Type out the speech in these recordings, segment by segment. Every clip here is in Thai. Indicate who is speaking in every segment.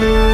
Speaker 1: Thank you.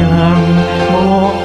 Speaker 1: ยังม
Speaker 2: อง